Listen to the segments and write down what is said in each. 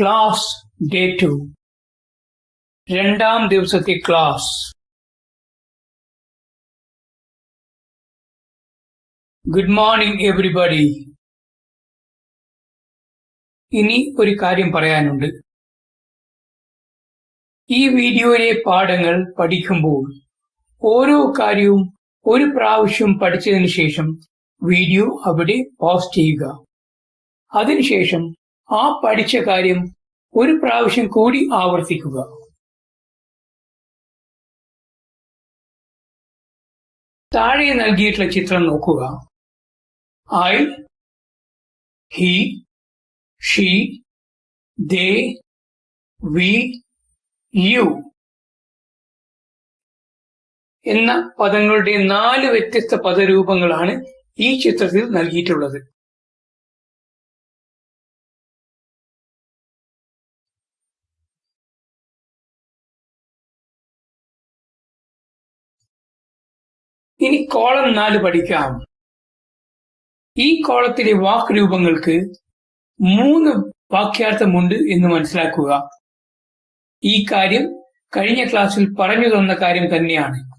Class day to രണ്ടാം ദിവസത്തെ class good morning everybody ഇനി ഒരു കാര്യം പറയാനുണ്ട്. ഈ വീഡിയോയിലെ പാഠങ്ങൾ പഠിക്കുമ്പോൾ ഓരോ കാര്യവും ഒരു പ്രാവശ്യം പഠിച്ചതിന് ശേഷം വീഡിയോ അവിടെ പോസ്റ്റ് ചെയ്യുക. അതിനുശേഷം ആ പഠിച്ച കാര്യം ഒരു പ്രാവശ്യം കൂടി ആവർത്തിക്കുക. താഴെ നൽകിയിട്ടുള്ള ചിത്രം നോക്കുക. I he she they we you എന്ന പദങ്ങളുടെ നാല് വ്യത്യസ്ത പദരൂപങ്ങളാണ് ഈ ചിത്രത്തിൽ നൽകിയിട്ടുള്ളത്. ഇനി കോളം നാല് പഠിക്കാം. ഈ കോളത്തിലെ വാക്ക് രൂപങ്ങൾക്ക് മൂന്ന് വാക്യാർത്ഥമുണ്ട് എന്ന് മനസ്സിലാക്കുക. ഈ കാര്യം കഴിഞ്ഞ ക്ലാസ്സിൽ പറഞ്ഞു തന്ന കാര്യം തന്നെയാണ്.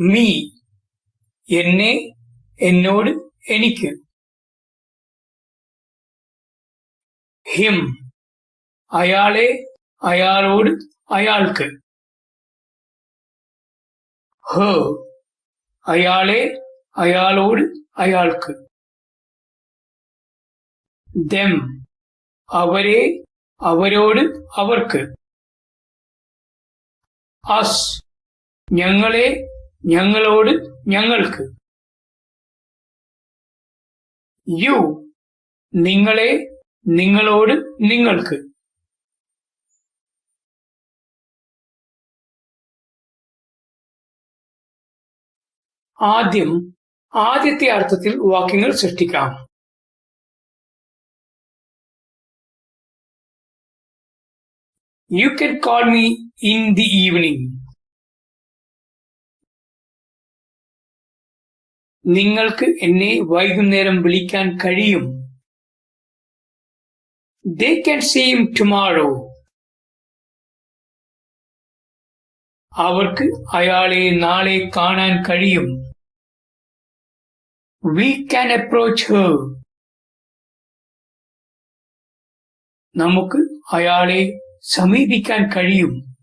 മീ എന്നെ എന്നോട് എനിക്ക്. ഹിം അയാളെ അയാളോട് അയാൾക്ക്. ഹ. അയാളെ അയാളോട് അയാൾക്ക്. ദം. അവരെ അവരോട് അവർക്ക്. അസ്. ഞങ്ങളെ ഞങ്ങളോട് ഞങ്ങൾക്ക്. യു. നിങ്ങളെ നിങ്ങളോട് നിങ്ങൾക്ക്. ആദ്യം ആദ്യത്തെ അർത്ഥത്തിൽ വാക്യങ്ങൾ സൃഷ്ടിക്കാം. You can call me in the evening നിങ്ങൾക്ക് എന്നെ വൈകുന്നേരം വിളിക്കാൻ കഴിയും. ദേ ക്യാൻ സെയിം ടുമാറോ അവർക്ക് അയാളെ നാളെ കാണാൻ കഴിയും. We can approach her. നമുക്ക് അയാളെ സമീപിക്കാൻ കഴിയും.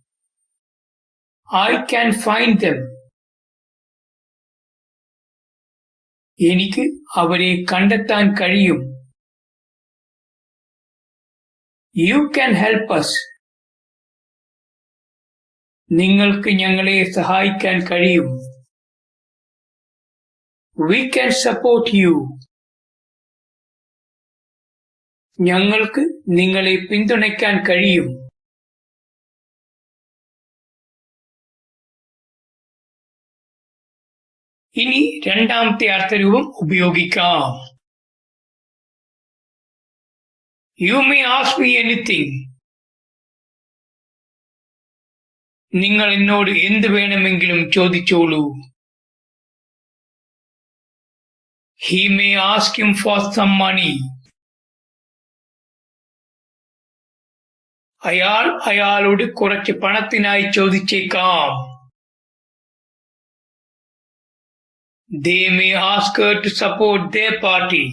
ഐ ക്യാൻ ഫൈൻഡ് ദം എനിക്ക് അവരെ കണ്ടെത്താൻ കഴിയും. യു ക്യാൻ ഹെൽപ്പ് അസ് നിങ്ങൾക്ക് ഞങ്ങളെ സഹായിക്കാൻ കഴിയും. വി ക്യാൻ സപ്പോർട്ട് യു ഞങ്ങൾക്ക് നിങ്ങളെ പിന്തുണയ്ക്കാൻ കഴിയും. ഇനി രണ്ടാമത്തെ അർത്ഥരൂപം ഉപയോഗിക്കാം. You may ask me anything നിങ്ങൾ എന്നോട് എന്ത് വേണമെങ്കിലും ചോദിച്ചോളൂ. He may ask him for some money. അയാൾ അയാളോട് കുറച്ച് പണത്തിനായി ചോദിച്ചേക്കാം. They may ask to support the party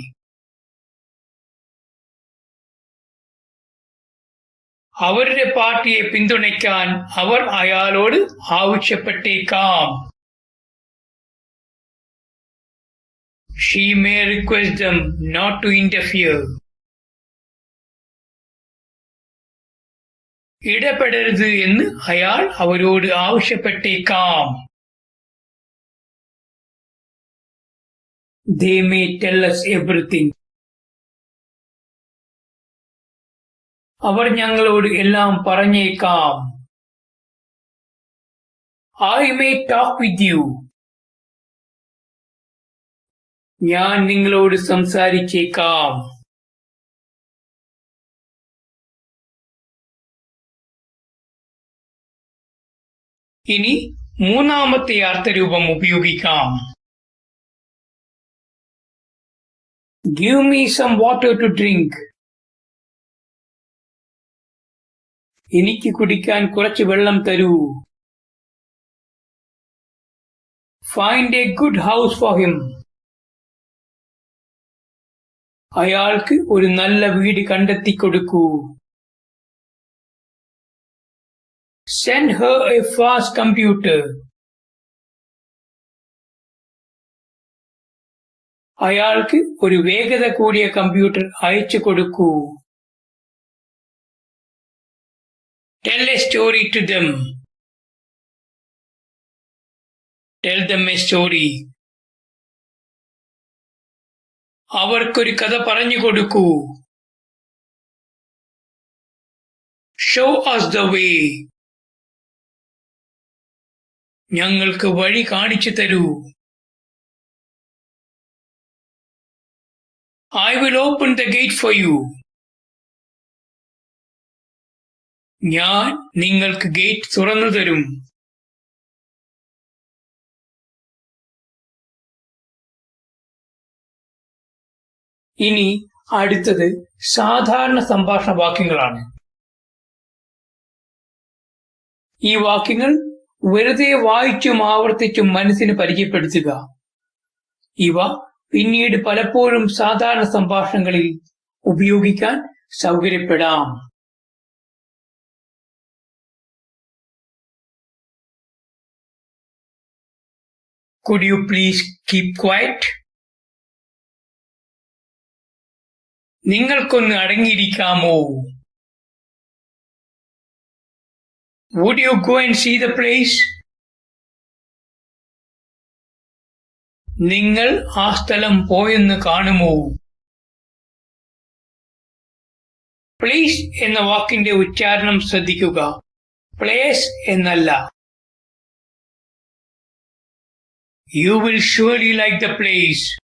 അവരുടെ പാർട്ടിയെ പിന്തുണയ്ക്കാൻ അവർ അയാളോട് ആവശ്യപ്പെട്ടേക്കാം. She may request them not to interfere. ഇടപെടരുത് എന്ന് അയാൾ അവരോട് ആവശ്യപ്പെട്ടേക്കാം. They may tell us everything അവർ ഞങ്ങളോട് എല്ലാം പറഞ്ഞേക്കാം. I may talk with you ഞാൻ നിങ്ങളോട് സംസാരിച്ചേക്കാം. ഇനി മൂന്നാമത്തെ അർത്ഥരൂപം ഉപയോഗിക്കാം. Give me some water to drink എനിക്ക് കുടിക്കാൻ കുറച്ച് വെള്ളം തരൂ. Find a good house for him അയാൾക്ക് ഒരു നല്ല വീട് കണ്ടെത്തി കൊടുക്കൂ send her a fast computer അയാൾക്ക് ഒരു വേഗത കൂടിയ കമ്പ്യൂട്ടർ അയച്ചു കൊടുക്കൂ. Tell a story to them tell them a story അവർക്കൊരു കഥ പറഞ്ഞു കൊടുക്കൂ. ഷോ അസ് ദ വേ ഞങ്ങൾക്ക് വഴി കാണിച്ചു തരൂ. I will open the gate for you ഞാൻ നിങ്ങൾക്ക് ഗേറ്റ് തുറന്നു തരും. ഇനി അടുത്തത് സാധാരണ സംഭാഷണ വാക്യങ്ങളാണ്. ഈ വാക്യങ്ങൾ വെറുതെ വായിച്ചും ആവർത്തിച്ചും മനസ്സിന് പരിചയപ്പെടുത്തുക. ഇവ പിന്നീട് പലപ്പോഴും സാധാരണ സംഭാഷണങ്ങളിൽ ഉപയോഗിക്കാൻ സൗകര്യപ്പെടാം. Could you please keep quiet? നിങ്ങൾക്കൊന്ന് അടങ്ങിയിരിക്കാമോ? Would you go and see the place നിങ്ങൾ ആ സ്ഥലം പോയെന്ന് കാണുമോ? പ്ലീസ് എന്ന വാക്കിന്റെ ഉച്ചാരണം ശ്രദ്ധിക്കുക. പ്ലേസ് എന്നല്ല. You will surely like the place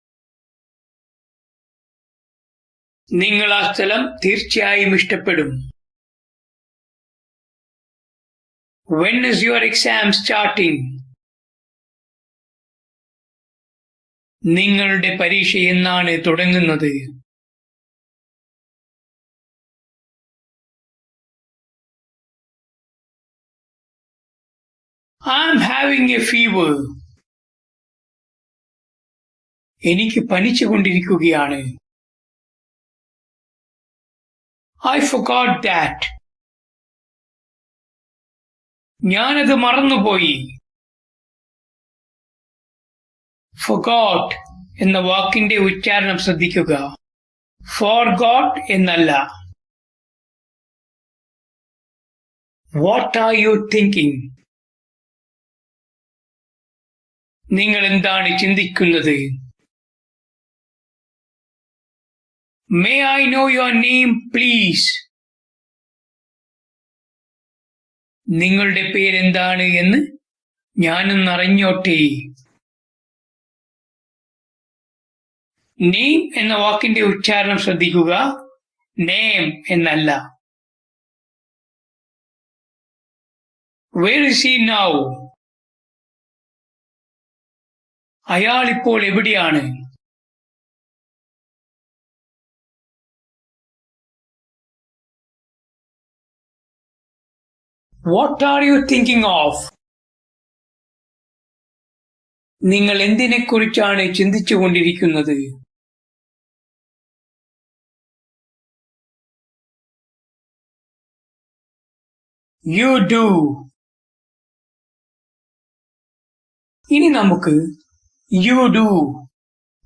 നിങ്ങൾ ആ സ്ഥലം തീർച്ചയായും ഇഷ്ടപ്പെടും. When is your exam starting നിങ്ങളുടെ പരീക്ഷ എന്നാണ് തുടങ്ങുന്നത്? I am having a fever എനിക്ക് പനിച്ചുകൊണ്ടിരിക്കുകയാണ്. ഐ ഫുഗോട്ട് ദാറ്റ് ഞാനത് മറന്നുപോയി. ഫുഗോട്ട് എന്ന വാക്കിന്റെ ഉച്ചാരണം ശ്രദ്ധിക്കുക. ഫോർ ഗോട്ട് എന്നല്ല. വാട്ട് ആർ യു തിങ്കിങ് നിങ്ങൾ എന്താണ് ചിന്തിക്കുന്നത്? May I know your name, please? നിങ്ങളുടെ പേരെന്താണ് എന്ന് ഞാനൊന്നറിഞ്ഞോട്ടെ. നെയിം എന്ന വാക്കിന്റെ ഉച്ചാരണം ശ്രദ്ധിക്കുക. നേം എന്നല്ല. വേർ ഇസ് ഹി നൗ അയാൾ ഇപ്പോൾ എവിടെയാണ്? What are you thinking of നിങ്ങൾ എന്തിനെക്കുറിച്ചാണ് ചിന്തിച്ചുകൊണ്ടിരിക്കുന്നത്? യു ഡു ഇനി നമുക്ക് യു ഡു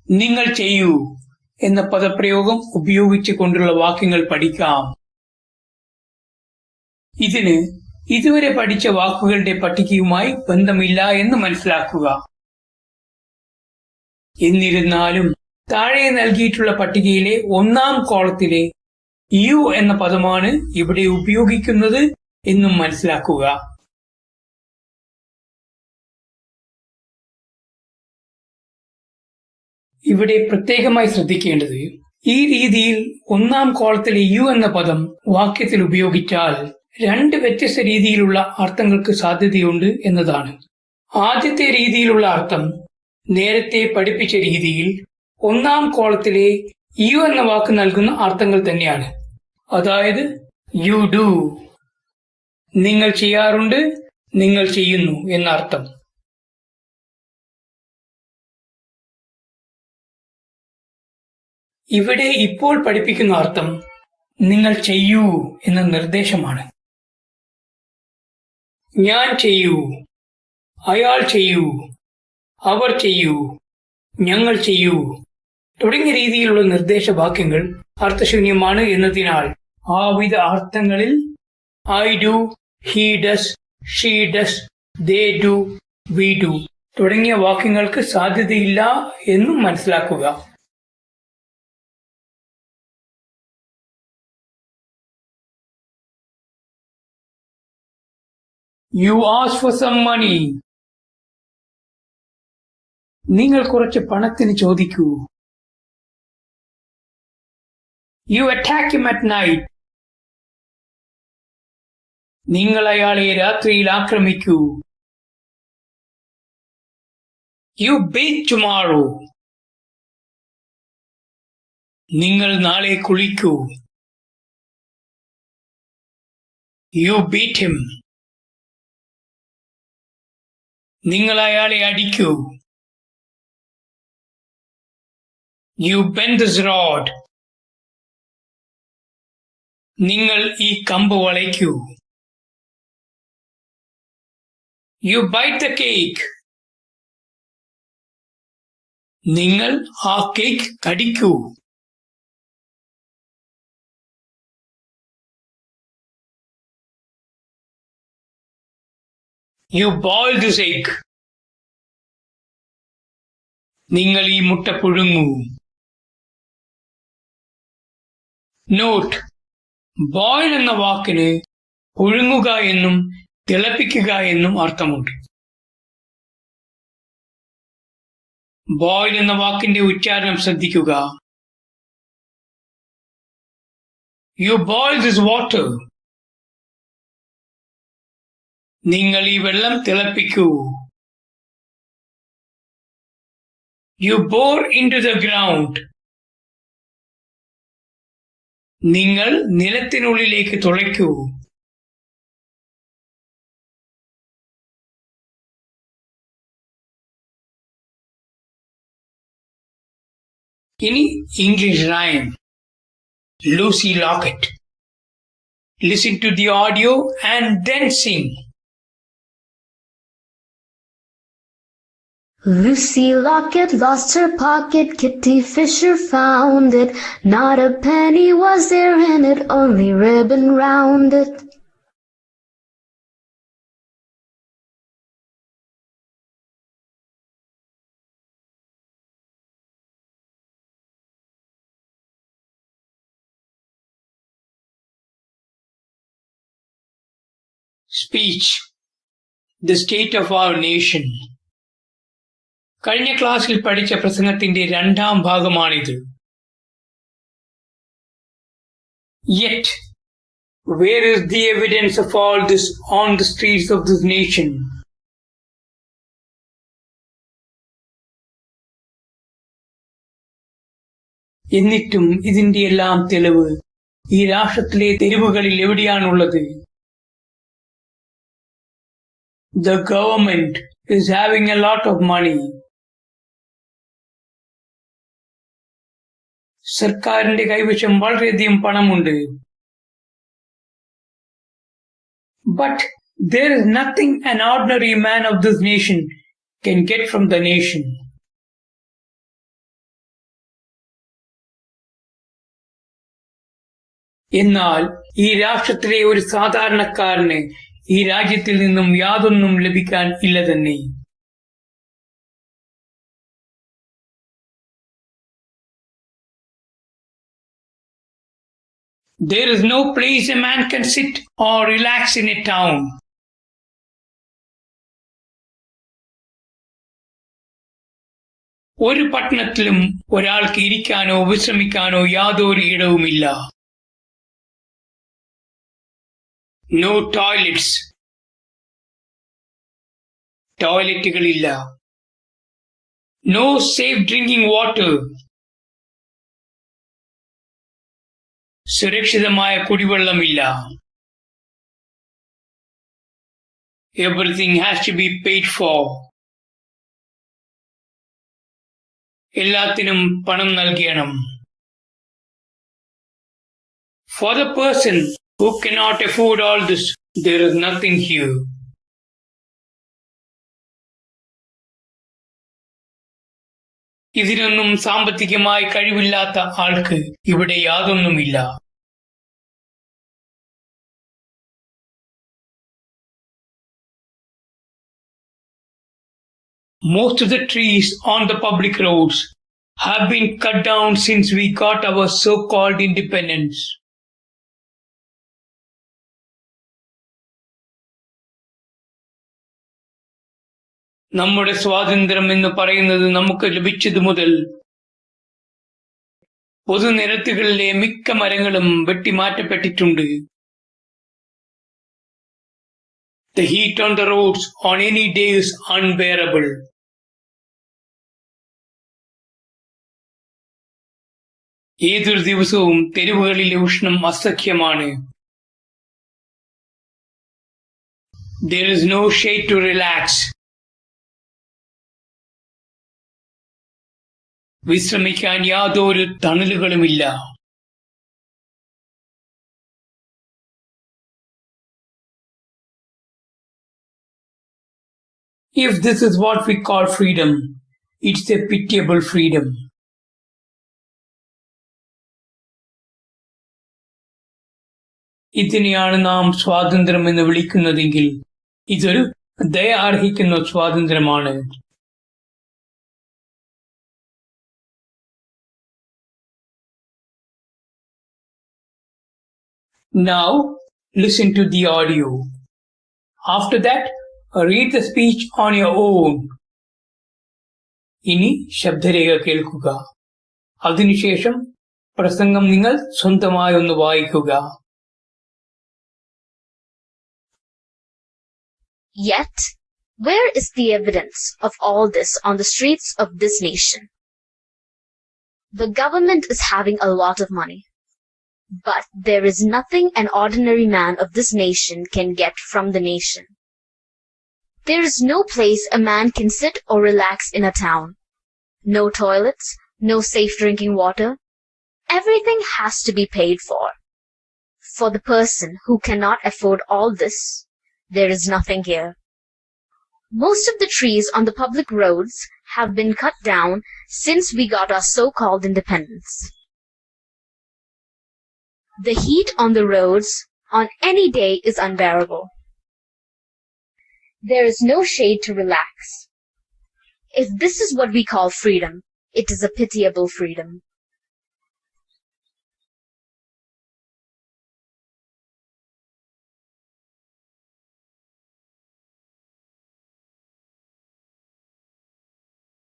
നിങ്ങൾ ചെയ്യൂ എന്ന പദപ്രയോഗം ഉപയോഗിച്ചുകൊണ്ടുള്ള വാക്യങ്ങൾ പഠിക്കാം. ഇതിന് ഇതുവരെ പഠിച്ച വാക്കുകളുടെ പട്ടികയുമായി ബന്ധമില്ല എന്ന് മനസ്സിലാക്കുക. എന്നിരുന്നാലും താഴെ നൽകിയിട്ടുള്ള പട്ടികയിലെ ഒന്നാം കോളത്തിലെ യു എന്ന പദമാണ് ഇവിടെ ഉപയോഗിക്കുന്നത് എന്നും മനസ്സിലാക്കുക. ഇവിടെ പ്രത്യേകമായി ശ്രദ്ധിക്കേണ്ടത് ഈ രീതിയിൽ ഒന്നാം കോളത്തിലെ യു എന്ന പദം വാക്യത്തിൽ ഉപയോഗിച്ചാൽ രണ്ട് വ്യത്യസ്ത രീതിയിലുള്ള അർത്ഥങ്ങൾക്ക് സാധ്യതയുണ്ട് എന്നതാണ്. ആദ്യത്തെ രീതിയിലുള്ള അർത്ഥം നേരത്തെ പഠിപ്പിച്ച രീതിയിൽ ഒന്നാം കോളത്തിലെ യു എന്ന വാക്ക് നൽകുന്ന അർത്ഥങ്ങൾ തന്നെയാണ്. അതായത് യു ഡു നിങ്ങൾ ചെയ്യാറുണ്ട് നിങ്ങൾ ചെയ്യുന്നു എന്ന അർത്ഥം. ഇവിടെ ഇപ്പോൾ പഠിപ്പിക്കുന്ന അർത്ഥം നിങ്ങൾ ചെയ്യൂ എന്ന നിർദ്ദേശമാണ്. ഞാൻ ചെയ്യൂ. അയാൾ ചെയ്യൂ. അവർ ചെയ്യൂ. ഞങ്ങൾ ചെയ്യൂ. തുടങ്ങിയ രീതിയിലുള്ള നിർദ്ദേശവാക്യങ്ങൾ അർത്ഥശൂന്യമാണ് എന്നതിനാൽ ആവിധ അർത്ഥങ്ങളിൽ I do he does she does they do we do തുടങ്ങിയ വാക്യങ്ങൾക്ക് സാധ്യതയില്ല എന്നും മനസ്സിലാക്കുക. You ask for some money നിങ്ങൾ കുറച്ച് പണത്തിന് ചോദിക്കൂ. You attack him at night നിങ്ങൾ അയാളെ രാത്രിയിൽ ആക്രമിക്കൂ. യു ബീറ്റ് ടുമാറോ നിങ്ങൾ നാളെ കുളിക്കൂ. യു ബീറ്റ് ഹിം നിങ്ങൾ അയാളെ അടിക്കൂ. യു ബെൻഡ് ദിസ് റോഡ് നിങ്ങൾ ഈ കമ്പ് വളയ്ക്കൂ. യു ബൈറ്റ് ദ കേക്ക് നിങ്ങൾ ആ കേക്ക് കടിക്കൂ. യു ബോയിൽ ദിസ് എഗ് നിങ്ങൾ ഈ മുട്ട പുഴുങ്ങൂ. നോട്ട് ബോയിൽ എന്ന വാക്കിന് പുഴുങ്ങുക എന്നും തിളപ്പിക്കുക എന്നും അർത്ഥമുണ്ട്. ബോയിൽ എന്ന വാക്കിന്റെ ഉച്ചാരണം ശ്രദ്ധിക്കുക. യു ബോയിൽ ദിസ് വാട്ടർ നിങ്ങൾ ഈ വെള്ളം തിളപ്പിക്കൂ. You bore into the ground നിങ്ങൾ നിലത്തിനുള്ളിലേക്ക് തുളയ്ക്കൂ. ഇനി English rhyme Lucy Locket listen to the audio and then sing Lucy Locket lost her pocket, Kitty Fisher found it. Not a penny was there in it, only ribbon round it. Speech, the state of our nation. കഴിഞ്ഞ ക്ലാസ്സിൽ പഠിച്ച പ്രസംഗത്തിന്റെ രണ്ടാം ഭാഗമാണിത്. Yet where is the evidence of all this on the streets of this nation എന്നിട്ടും ഇതിന്റെ എല്ലാം തെളിവ് ഈ രാഷ്ട്രത്തിലെ തെരുവുകളിൽ എവിടെയാണുള്ളത്? The government is having a lot of money. സർക്കാരിന്റെ കൈവശം വളരെയധികം പണമുണ്ട് but there is nothing an ordinary man of this nation can get from the nation. എന്നാൽ ഈ രാഷ്ട്രത്തിലെ ഒരു സാധാരണക്കാരന് ഈ രാജ്യത്തിൽ നിന്നും യാതൊന്നും ലഭിക്കാൻ ഇല്ല തന്നെ There is no place a man can sit or relax in a town. ഒരു പട്ടണത്തിലും ഒരാൾക്ക് ഇരിക്കാനോ വിശ്രമിക്കാനോ യാതൊരു ഇടവുമില്ല. നോ ടോയ്ലറ്റ്സ് ടോയ്ലറ്റുകളില്ല നോ സേഫ് ഡ്രിങ്കിംഗ് വാട്ടർ സുരക്ഷിതമായ കുടിവെള്ളമില്ല. Everything has to be paid for എല്ലാത്തിനും പണം നൽകണം. For the person who cannot afford all this there is nothing here. ഇതിനൊന്നും സാമ്പത്തികമായി കഴിവില്ലാത്ത ആൾക്ക് ഇവിടെ യാതൊന്നുമില്ല Most of the trees on the public roads have been cut down since we got our so-called independence. നമ്മുടെ സ്വാതന്ത്ര്യം എന്ന് പറയുന്നത് നമുക്ക് ലഭിച്ചതു മുതൽ പൊതുനിരത്തുകളിലെ മിക്ക മരങ്ങളും വെട്ടിമാറ്റപ്പെട്ടിട്ടുണ്ട് heat on the roads on any day is unbearable. ഏതൊരു ദിവസവും തെരുവുകളിലെ ഉഷ്ണം അസഖ്യമാണ് There is no shade to relax. വിശ്രമിക്കാൻ യാതൊരു തണലുകളുമില്ല If this is what we call freedom, it's a pitiable freedom. ഇതിനെയാണ് നാം സ്വാതന്ത്ര്യം എന്ന് വിളിക്കുന്നതെങ്കിൽ ഇതൊരു ദയ അർഹിക്കുന്ന സ്വാതന്ത്ര്യമാണ് Now, listen to the audio. After that, read the speech on your own. ഇനി ശബ്ദരേഖ കേൾക്കുക അതിനുശേഷം പ്രസംഗം നിങ്ങൾ സ്വന്തമായി ഒന്ന് വായിക്കുക Yet, where is the evidence of all this on the streets of this nation? The government is having a lot of money. But there is nothing an ordinary man of this nation can get from the nation. There is no place a man can sit or relax in a town. No toilets, no safe drinking water. Everything has to be paid for. For the person who cannot afford all this, there is nothing here. Most of the trees on the public roads have been cut down since we got our so-called independence. The heat on the roads on any day is unbearable. There is no shade to relax. If this is what we call freedom, it is a pitiable freedom.